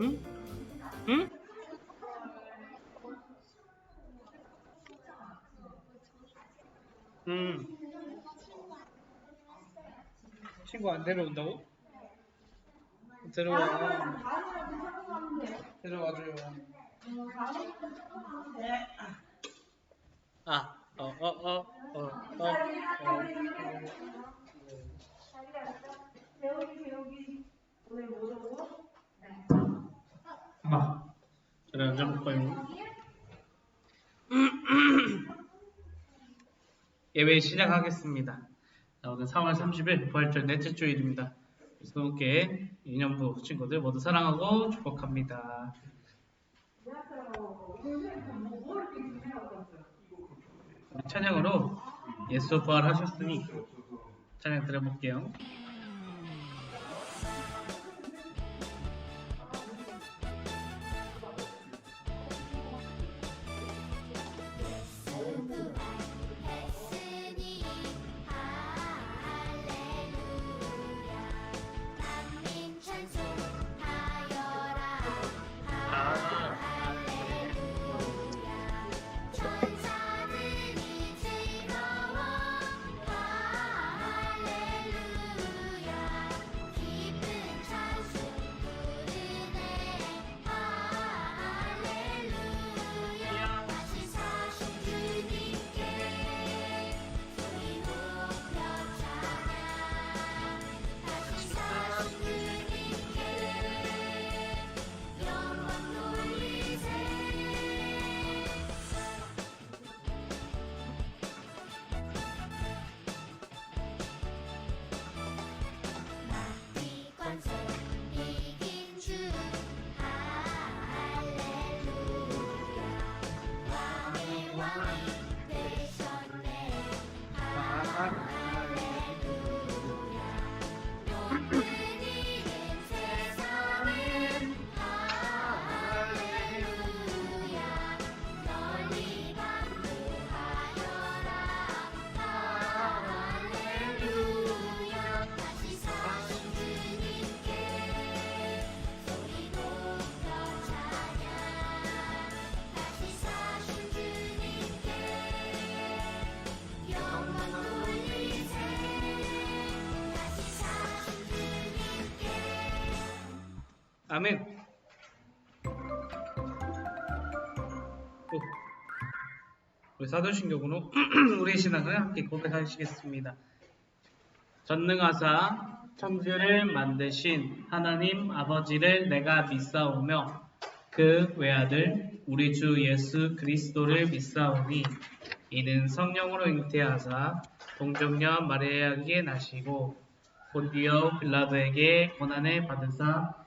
응? 응? 음. 친구 안 데려온다고? 데려와. 데려와줘요. 아, 어, 어, 어, 어, 어, 어. 아, 저는 앉아볼까요? 예배 시작하겠습니다. 자, 오늘 4월 30일 부활절 넷째 주일입니다. 그리스도께 2년부 친구들 모두 사랑하고 축복합니다. 찬양으로 예수 부활하셨으니 찬양 들어볼게요. 오. 우리 사도신경으로 우리의 신앙을 함께 고백하시겠습니다. 전능하사 천지를 만드신 하나님 아버지를 내가 믿사오며 그 외아들 우리 주 예수 그리스도를 믿사오니 이는 성령으로 잉태하사 동정녀 마리아에게 나시고 본디오 빌라도에게 고난을 받으사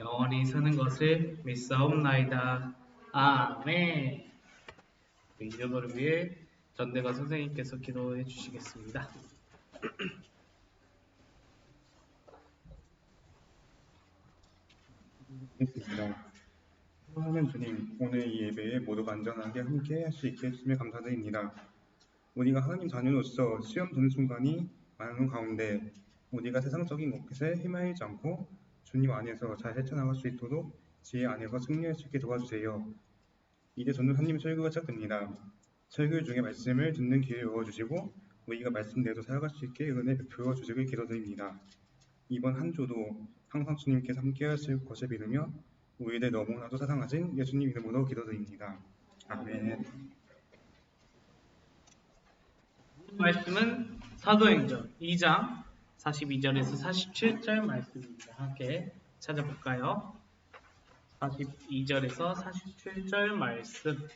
영원히 사는 것을 믿사옵나이다. 아멘. 이 기도를 위해 전대가 선생님께서 기도해 주시겠습니다. 있습니다. 사랑하는 주님, 오늘 이 예배에 모두가 안전하게 함께 할 수 있게 해주시며 감사드립니다. 우리가 하나님 자녀로서 시험 드는 순간이 많은 가운데 우리가 세상적인 것에 휘말리지 않고 주님 안에서 잘 헤쳐나갈 수 있도록 지혜 안에서 승리할 수 있게 도와주세요. 이제 하나님 설교가 시작됩니다. 설교 중에 말씀을 듣는 기회를 주어주시고 우리가 말씀대로 살아갈 수 있게 은혜 베풀어 주시길 기도드립니다. 이번 한 주도 항상 주님께서 함께 하실 것을 믿으며 우리를 너무나도 사랑하신 예수님 이름으로 기도드립니다. 아멘. 말씀은 사도행전 2장 42절에서 47절 말씀입니다. 함께 찾아볼까요? 42절에서 47절 말씀.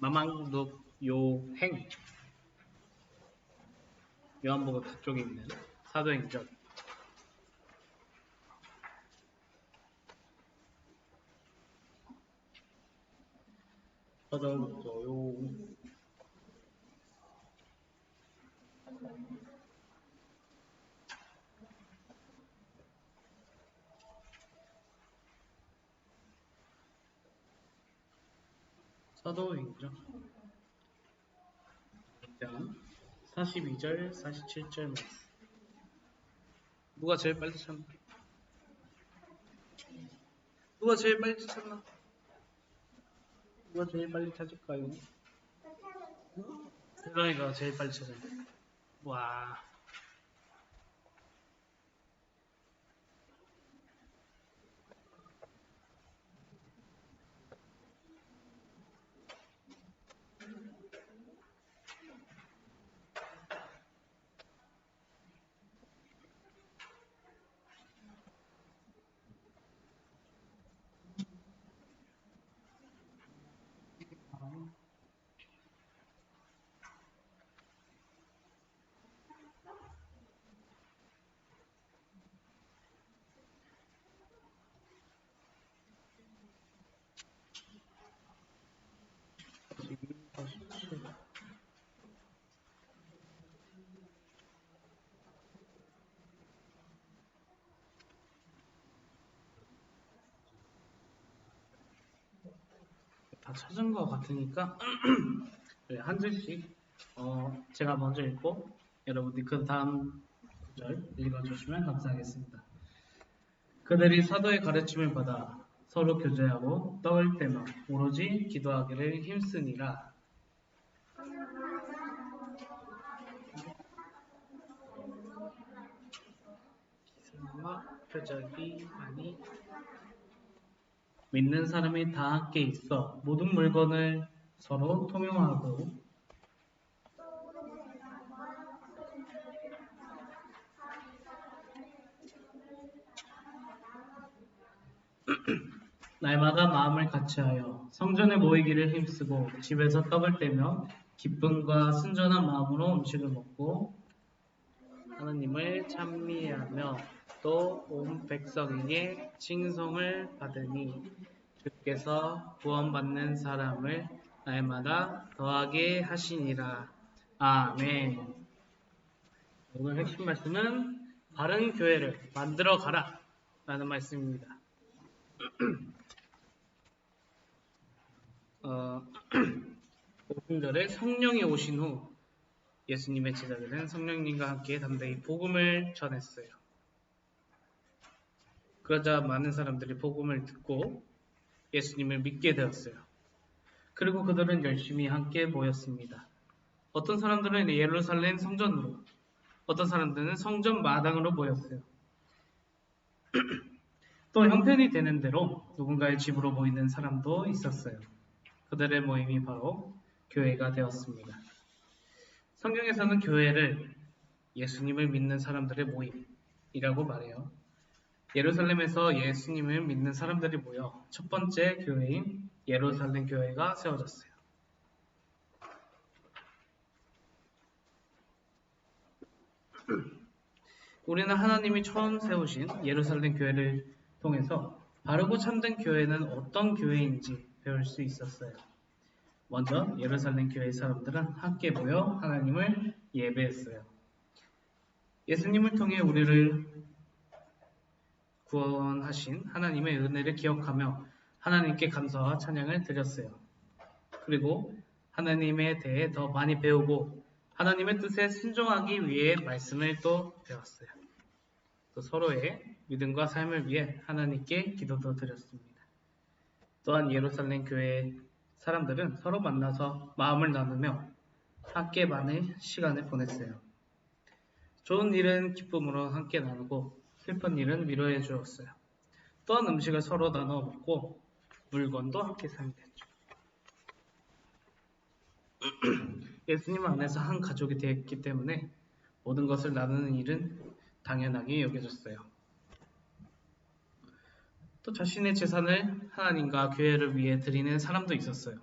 마망독 요행 요한복음 그쪽에 있는 사도행전 찾아줬어요. 사도행전 1장 42절 47절 말씀 누가 제일 빨리 찾나? 누가 제일 빨리 찾나? 누가 제일 빨리 찾을까요? 세상이가 제일 빨리 찾아요. 와. 다 찾은 것 같으니까 네, 한 줄씩 어, 제가 먼저 읽고 여러분들이 그 다음 구절 읽어주시면 감사하겠습니다. 그들이 사도의 가르침을 받아 서로 교제하고 떡을 떼며 오로지 기도하기를 힘쓰니라. 기사와 표적이 많이 믿는 사람이 다 함께 있어 모든 물건을 서로 통용하고 날마다 마음을 같이하여 성전에 모이기를 힘쓰고 집에서 떡을 떼며 기쁨과 순전한 마음으로 음식을 먹고 하나님을 찬미하며 또 온 백성에게 칭송을 받으니 주께서 구원받는 사람을 날마다 더하게 하시니라. 아멘. 오늘 핵심 말씀은 바른 교회를 만들어 가라 라는 말씀입니다. 어, 5분절에 성령이 오신 후 예수님의 제자들은 성령님과 함께 담대히 복음을 전했어요. 그러자 많은 사람들이 복음을 듣고 예수님을 믿게 되었어요. 그리고 그들은 열심히 함께 모였습니다. 어떤 사람들은 예루살렘 성전으로, 어떤 사람들은 성전 마당으로 모였어요. 또 형편이 되는 대로 누군가의 집으로 모이는 사람도 있었어요. 그들의 모임이 바로 교회가 되었습니다. 성경에서는 교회를 예수님을 믿는 사람들의 모임이라고 말해요. 예루살렘에서 예수님을 믿는 사람들이 모여 첫 번째 교회인 예루살렘 교회가 세워졌어요. 우리는 하나님이 처음 세우신 예루살렘 교회를 통해서 바르고 참된 교회는 어떤 교회인지 배울 수 있었어요. 먼저 예루살렘 교회 사람들은 함께 모여 하나님을 예배했어요. 예수님을 통해 우리를 구원하신 하나님의 은혜를 기억하며 하나님께 감사와 찬양을 드렸어요. 그리고 하나님에 대해 더 많이 배우고 하나님의 뜻에 순종하기 위해 말씀을 또 배웠어요. 또 서로의 믿음과 삶을 위해 하나님께 기도도 드렸습니다. 또한 예루살렘 교회 사람들은 서로 만나서 마음을 나누며 함께 많은 시간을 보냈어요. 좋은 일은 기쁨으로 함께 나누고 슬픈 일은 위로해 주었어요. 또한 음식을 서로 나눠 먹고 물건도 함께 사용했죠. 예수님 안에서 한 가족이 되었기 때문에 모든 것을 나누는 일은 당연하게 여겨졌어요. 또 자신의 재산을 하나님과 교회를 위해 드리는 사람도 있었어요.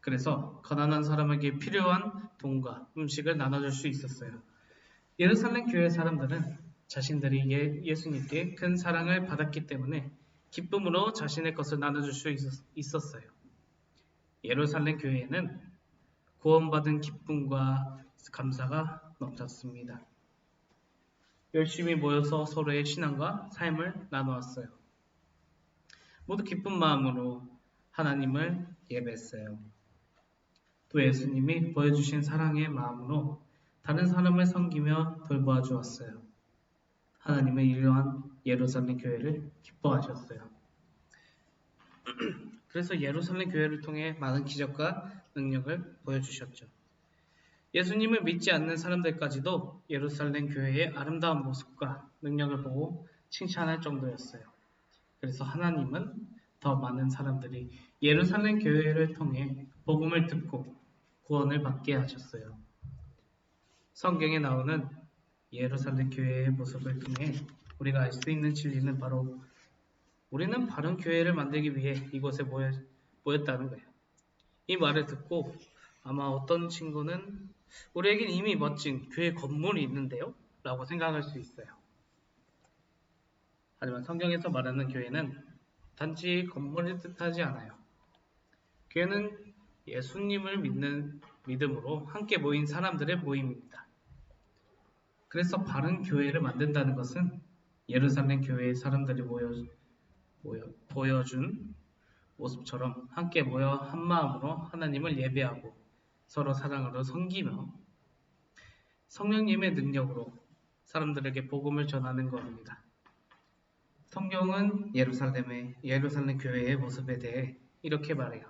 그래서 가난한 사람에게 필요한 돈과 음식을 나눠줄 수 있었어요. 예루살렘 교회 사람들은 자신들이 예, 예수님께 큰 사랑을 받았기 때문에 기쁨으로 자신의 것을 나눠줄 수 있었, 있었 어요. 예루살렘 교회에는 구원받은 기쁨과 감사가 넘쳤습니다. 열심히 모여서 서로의 신앙과 삶을 나누었어요. 모두 기쁜 마음으로 하나님을 예배했어요. 또 예수님이 보여주신 사랑의 마음으로 다른 사람을 섬기며 돌보아 주었어요. 하나님은 이러한 예루살렘 교회를 기뻐하셨어요. 그래서 예루살렘 교회를 통해 많은 기적과 능력을 보여주셨죠. 예수님을 믿지 않는 사람들까지도 예루살렘 교회의 아름다운 모습과 능력을 보고 칭찬할 정도였어요. 그래서 하나님은 더 많은 사람들이 예루살렘 교회를 통해 복음을 듣고 구원을 받게 하셨어요. 성경에 나오는 예루살렘 교회의 모습을 통해 우리가 알 수 있는 진리는 바로 우리는 바른 교회를 만들기 위해 이곳에 모였다는 거예요. 이 말을 듣고 아마 어떤 친구는 우리에겐 이미 멋진 교회 건물이 있는데요? 라고 생각할 수 있어요. 하지만 성경에서 말하는 교회는 단지 건물을 뜻하지 않아요. 교회는 예수님을 믿는 믿음으로 함께 모인 사람들의 모임입니다. 그래서 바른 교회를 만든다는 것은 예루살렘 교회의 사람들이 모여, 모여, 보여준 모습처럼 함께 모여 한 마음으로 하나님을 예배하고 서로 사랑으로 섬기며 성령님의 능력으로 사람들에게 복음을 전하는 것입니다. 성경은 예루살렘의 예루살렘 교회의 모습에 대해 이렇게 말해요.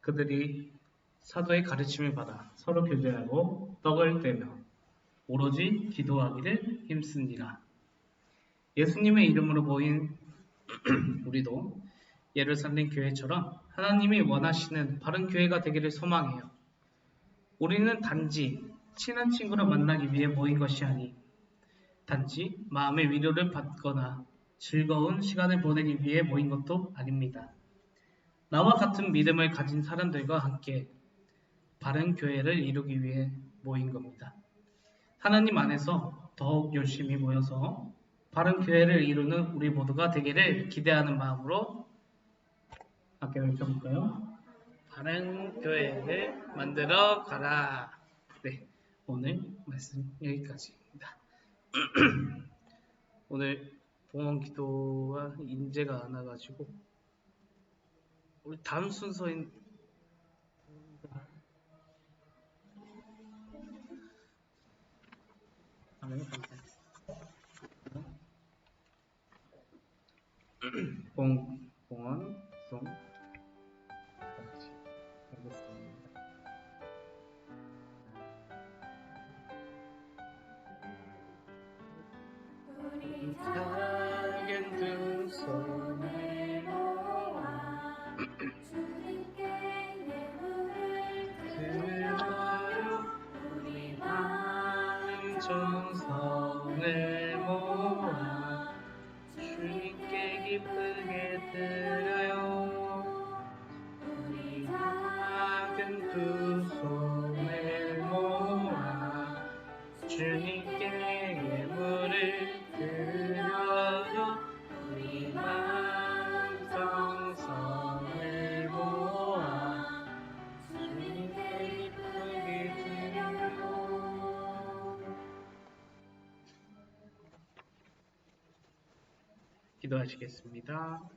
그들이 사도의 가르침을 받아 서로 교제하고 떡을 떼며 오로지 기도하기를 힘쓰니라. 예수님의 이름으로 모인 우리도 예루살렘 교회처럼 하나님이 원하시는 바른 교회가 되기를 소망해요. 우리는 단지 친한 친구를 만나기 위해 모인 것이 아니 단지 마음의 위로를 받거나 즐거운 시간을 보내기 위해 모인 것도 아닙니다. 나와 같은 믿음을 가진 사람들과 함께 바른 교회를 이루기 위해 모인 겁니다. 하나님 안에서 더욱 열심히 모여서 바른 교회를 이루는 우리 모두가 되기를 기대하는 마음으로 함께 외쳐볼까요? 바른 교회를 만들어 가라. 네, 오늘 말씀 여기까지입니다. 오늘 봉헌 기도와 인재가 안 와가지고 우리 다음 순서인 아멘 감사합니다. 봉 봉헌 송 작은 두 손을 모아 주님께 예물을 들어요 우리 마음 정 성을 아멘.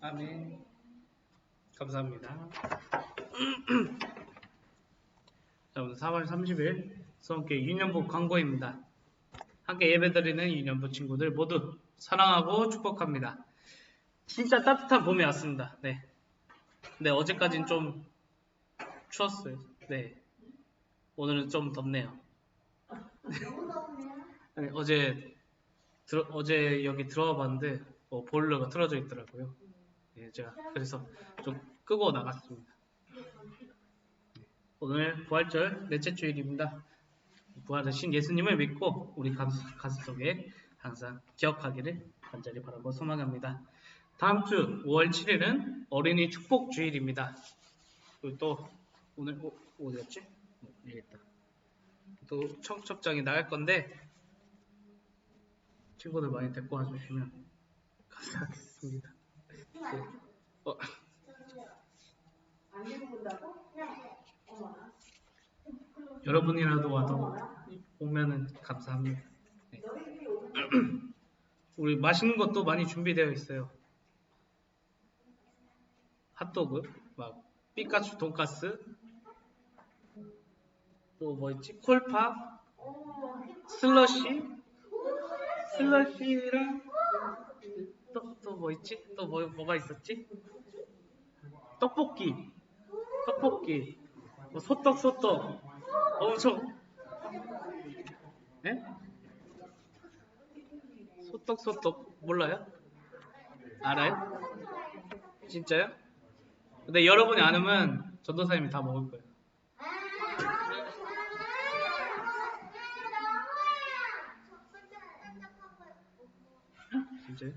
아멘. 감사합니다. 자, 오늘 4월 30일 수험교회 유년부 광고입니다. 함께 예배드리는 유년부 친구들 모두 사랑하고 축복합니다. 진짜 따뜻한 봄이 왔습니다. 네. 네, 어제까진 좀 추웠어요. 네. 오늘은 좀 덥네요. 아니, 어제 들어, 어제 여기 들어와 봤는데 어, 보일러가 틀어져 있더라고요. 예, 제가 그래서 좀 끄고 나갔습니다. 오늘 부활절 넷째 주일입니다. 부활하신 예수님을 믿고 우리 가슴, 가슴 속에 항상 기억하기를 간절히 바라고 소망합니다. 다음 주 5월 7일은 어린이 축복 주일입니다. 그리고 또 오늘 어, 어디였지? 어, 여기 있다. 또 청첩장이 나갈 건데 친구들 많이 데리고 와주시면 감사하겠습니다. 네. 어, 안 되는 건다고? 어머나. 여러분이라도 와도 오면은 감사합니다. 네. 우리 맛있는 것도 많이 준비되어 있어요. 핫도그, 막 삐까츄 돈가스, 또뭐 있지? 콜파, 슬러시, 슬러시랑 또 또 뭐 있지? 또 뭐 뭐가 있었지? 떡볶이, 떡볶이, 뭐 소떡 소떡, 엄청, 예? 소떡 소떡 몰라요? 알아요? 진짜요? 근데 여러분이 안 오면 전도사님이 다 먹을 거예요. 진짜요?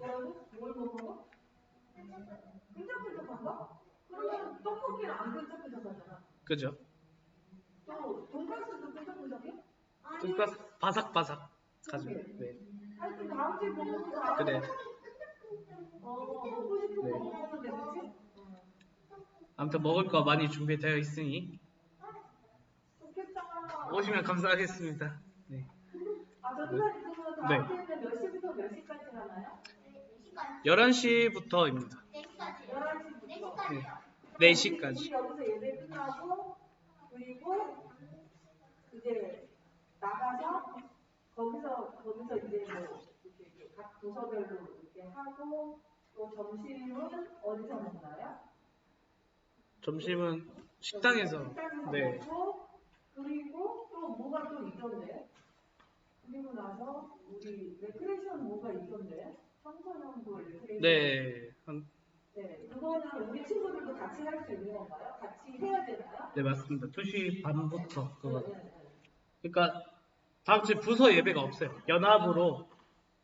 그죠? 또 돈가스도 끈적끈적해? 돈가스 바삭바삭 가지고 네. 다 그래. 네. 아무튼 먹을 거 많이 준비되어 있으니. 오시면 감사하겠습니다. 네. 네. 주에는 몇 시부터 몇 시까지 하나요? 11시부터입니다. 11시부터. 네. 4시까지. 우리 여기서 예배 끝나고 그리고 이제 나가서 거기서 거기서 이제 뭐 이렇게 각 부서별로 이렇게 하고 또 점심은 어디서 먹나요? 점심은 식당에서 식당에서 네. 먹고 그리고 또 뭐가 또 있던데 그리고 나서 우리 레크레이션 뭐가 있던데 청소년부 레크레이션 네. 한- 네 그거는 우리 친구들도 같이 할 수 있는 건가요? 같이 해야 되나요? 네 맞습니다. 2시 반부터 그거. 네, 네, 네. 그러니까 다음 주에 부서 예배가 없어요. 연합으로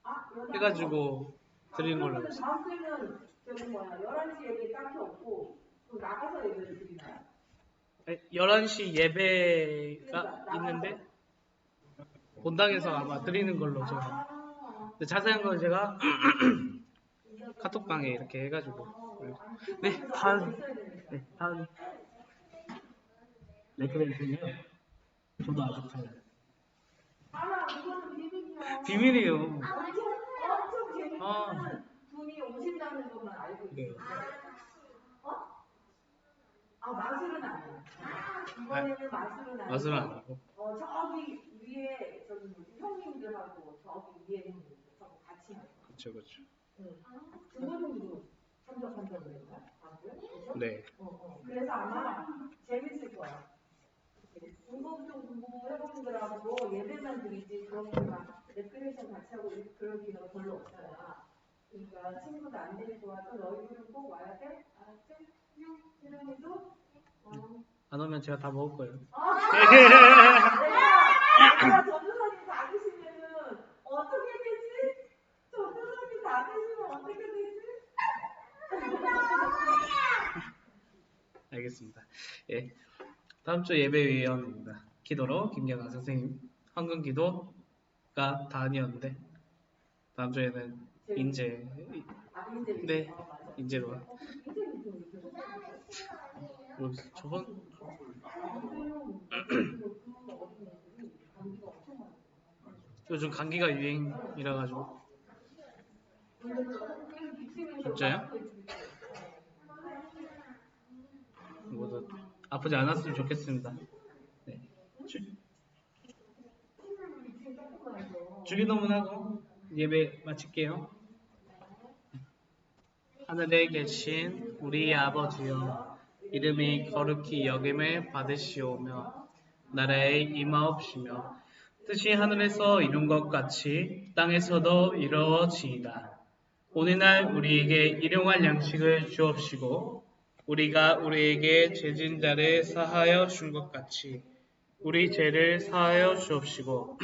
아, 연합 해가지고 드리는 걸로 그러면. 다음 주에는 저기 뭐야 11시 예배 딱히 없고 또 나가서 예배를 드리나요? 11시 예배가 있는데 본당에서 아마 드리는 걸로 제가 아, 근데 자세한 건 제가 카톡방에 이렇게 해가지고 네 다음 네 다음 레크레이션이요 저도 아직 잘 비밀이에요 엄청 엄청 재밌는 아. 분이 오신다는 것만 알고 네. 있어요. 어? 아 마술은 아니야. 이번에는 마술은 아니고. 맛은 아니고 어 저기 위에 저기 뭐지 형님들하고 저기 위에 형님들 저거 같이 하는 거. 그렇죠 그렇죠 응. 주부님도 참석한다고 그랬나? 그죠? 네 어, 어. 그래서 아마 재밌을 거야. 공부 좀 공부해본 분들하고 예배만 드리지 그렇게 막 레크레이션 같이 하고 그럴 기회가 별로 없잖아. 그러니까 친구도 안 데리고 와도 너희들은 꼭 와야 돼? 알았지? 희령이도? 어. 안 오면 제가 다 먹을 거예요 아, 내가, 내가 전도사님 다 계시면은 어떻게 되지? 전도사님 다 계시면 어떻게 되지? 알겠습니다 예 다음 주 예배 위원입니다 기도로 김경아 선생님 황금 기도 가다 아니었는데 다음 주에는 인재 네. 인재로 모르겠어요. 저번 요즘 감기가 유행이라 가지고 진짜요? 모두 아프지 않았으면 좋겠습니다. 네. 주, 주기도문 하고 예배 마칠게요. 하늘에 계신 우리 아버지여 이름이 거룩히 여김을 받으시오며 나라에 임하옵시며 뜻이 하늘에서 이룬 것 같이 땅에서도 이루어지이다. 오늘날 우리에게 일용할 양식을 주옵시고 우리가 우리에게 죄진 자를 사하여 준 것 같이 우리 죄를 사하여 주옵시고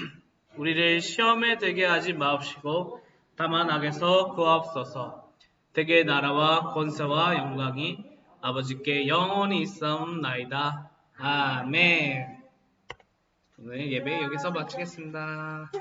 우리를 시험에 들게 하지 마옵시고 다만 악에서 구하옵소서. 대개 나라와 권세와 영광이 아버지께 영원히 있사옵나이다. 아멘. 오늘 예배 여기서 마치겠습니다